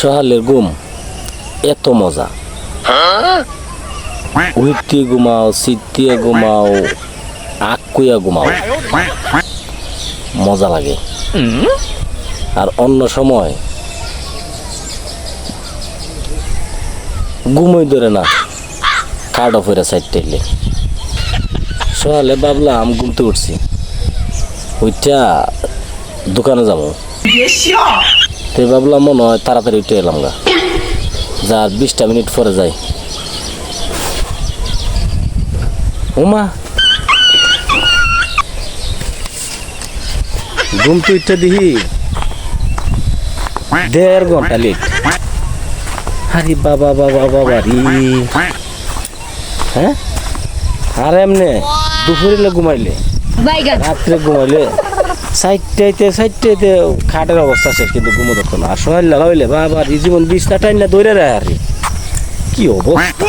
সহালের ঘুম এত মজা। উইটিয়ে ঘুমাও সিটিয়ে ঘুমাও আকুয়া ঘুমাও। মজা লাগে। আর অন্য সময় ঘুমোই ধরে না কার্ড অফ হয়ে সাইড টেলে সকালে ভাবলাম, ঘুমতে উঠছি। ওইটা দোকানে যাব। তো ভাবলাম মনে হয় তাড়াতাড়ি উঠে এলাম গা। যার বিশটা মিনিট পরে যাই। উমা। ঘুম তো ইচ্ছা দিহি। দেড় ঘণ্টা লেট আরে বাবা বাবা বাবা রি। হ্যাঁ? আর এমনে দুপুরে ঘুমাইলে? রাত্রে ঘুমাইলে? সাইডটাইতে সাইডটাইতে খাটের অবস্থা শেষ, কিন্তু ঘুমো ধরতো না। আর সকাল লাগাইলে বাবা রি জীবন বিছনা টাইন না দৌড়ে রে। আর কি অবস্থা?